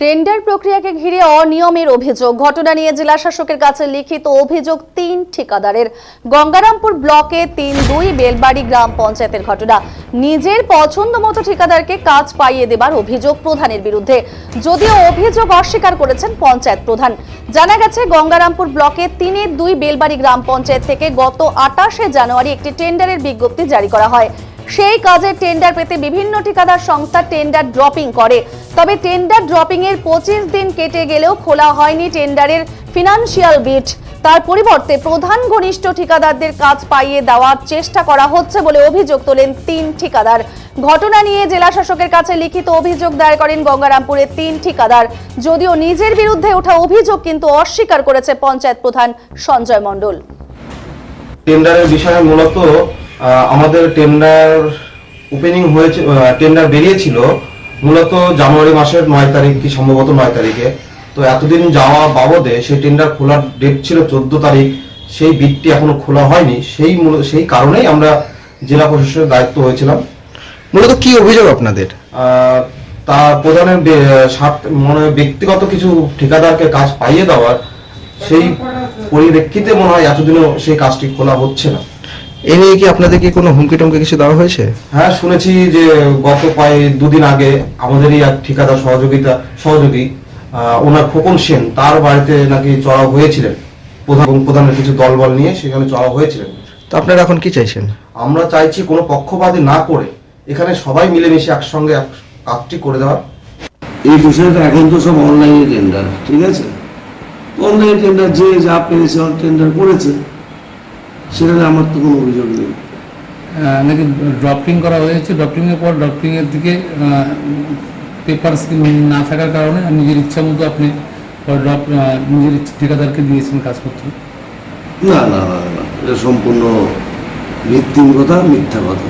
Tender প্রক্রিয়াকে ঘিরে অনিয়মের অভিযোগ। ঘটনা নিয়ে জেলা শাসকের কাছে লিখিত অভিযোগ তিন ঠিকাদারের। গঙ্গারামপুর ব্লকে তিন দুই বেলবাড়ি গ্রাম পঞ্চায়েতের ঘটনা। নিজের পছন্দ মতো ঠিকাদারকে কাজ পাইয়ে দেবার অভিযোগ প্রধানের বিরুদ্ধে। যদিও অভিযোগ অস্বীকার করেছেন পঞ্চায়েত প্রধান। জানা গেছে, গঙ্গারামপুর ব্লকে তিনের দুই বেলবাড়ি গ্রাম পঞ্চায়েত থেকে গত আটাশে জানুয়ারি একটি টেন্ডারের বিজ্ঞপ্তি জারি করা হয়। সেই কাজের টেন্ডার পেতে বিভিন্ন ঠিকাদার সংস্থা টেন্ডার ড্রপিং করে। তবে টেন্ডার ড্রপিং এর পঁচিশ দিন কেটে গেলেও খোলা হয়নি টেন্ডারের ফিনান্সিয়াল বিট তার পরিবর্তে প্রধান ঘনিষ্ঠ ঠিকাদারদের কাজ পাইয়ে দেওয়ার চেষ্টা করা হচ্ছে বলে অভিযোগ তোলেন তিন ঠিকাদার। ঘটনা নিয়ে জেলা শাসকের কাছে লিখিত অভিযোগ দায়ের করেন গঙ্গারামপুরের তিন ঠিকাদার। যদিও নিজের বিরুদ্ধে ওঠা অভিযোগ কিন্তু অস্বীকার করেছে পঞ্চায়েত প্রধান সঞ্জয় মণ্ডল। টেন্ডারের বিষয়ে মূলত আমাদের টেন্ডার ওপেনিং হয়েছে টেন্ডার বেরিয়েছিল মূলত জানুয়ারি মাসের নয় তারিখ কি সম্ভবত নয় তারিখে। তো এতদিন যাওয়া বাবদে সেই টেন্ডার খোলার ডেট ছিল চোদ্দ তারিখ সেই বিটটি এখনও খোলা হয়নি। সেই সেই কারণেই আমরা জেলা প্রশাসনের দায়িত্ব হয়েছিলাম। মূলত কি অভিযোগ আপনাদের? তা প্রধানের মানে ব্যক্তিগত কিছু ঠিকাদারকে কাজ পাইয়ে দেওয়ার সেই পরিপ্রেক্ষিতে মনে হয় এতদিনও সেই কাজটি খোলা হচ্ছে না। এ নিয়ে কি আপনাদের কি কোনো হুমকি টুমকি কিছু দেওয়া হয়েছে? হ্যাঁ শুনেছি যে গত প্রায় দুদিন আগে আমাদেরই এক ঠিকাদার সহযোগিতা সহযোগী আহ, ওনার খোকন সেন তার বাড়িতে নাকি চড়াও হয়েছিলেন। প্রধান প্রধানের কিছু দলবল নিয়ে সেখানে চড়াও হয়েছিলেন। তো আপনারা এখন কি চাইছেন? আমরা চাইছি কোনো পক্ষপাতী না করে এখানে সবাই মিলেমিশে একসঙ্গে এক কাজটি করে দেওয়ার। এই বিষয়টা এখন তো সব অনলাইনে টেন্ডার ঠিক আছে? অনলাইন টেন্ডার যে যা পেরেছে টেন্ডার করেছে। সেখানে আমার তো কোনো অভিযোগ নেই। নাকি ড্রপিং করা হয়েছে? ড্রপিং এর পর ড্রপিং এর দিকে পেপার না থাকার কারণে নিজের ইচ্ছা মতো আপনি ড্রপ নিজের ঠিকাদারকে দিয়েছেন কাজ করতে না না না না এটা সম্পূর্ণ ভিত্তিম কথা মিথ্যা কথা।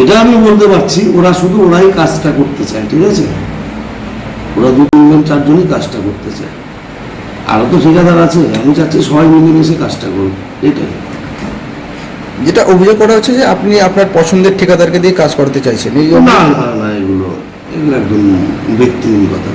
এটা আমি বলতে পারছি ওরা শুধু ওরাই কাজটা করতে চায় ঠিক আছে? ওরা দু তিনজন চারজনই কাজটা করতে চায়। আরও তো ঠিকাদার আছে আমি চাচ্ছি সবাই মিলেমিশে কাজটা করুন এটাই। যেটা অভিযোগ করা হচ্ছে যে আপনি আপনার পছন্দের ঠিকাদারকে দিয়ে কাজ করতে চাইছেন এই না না না এগুলো এগুলো একদম ব্যক্তিগত কথা।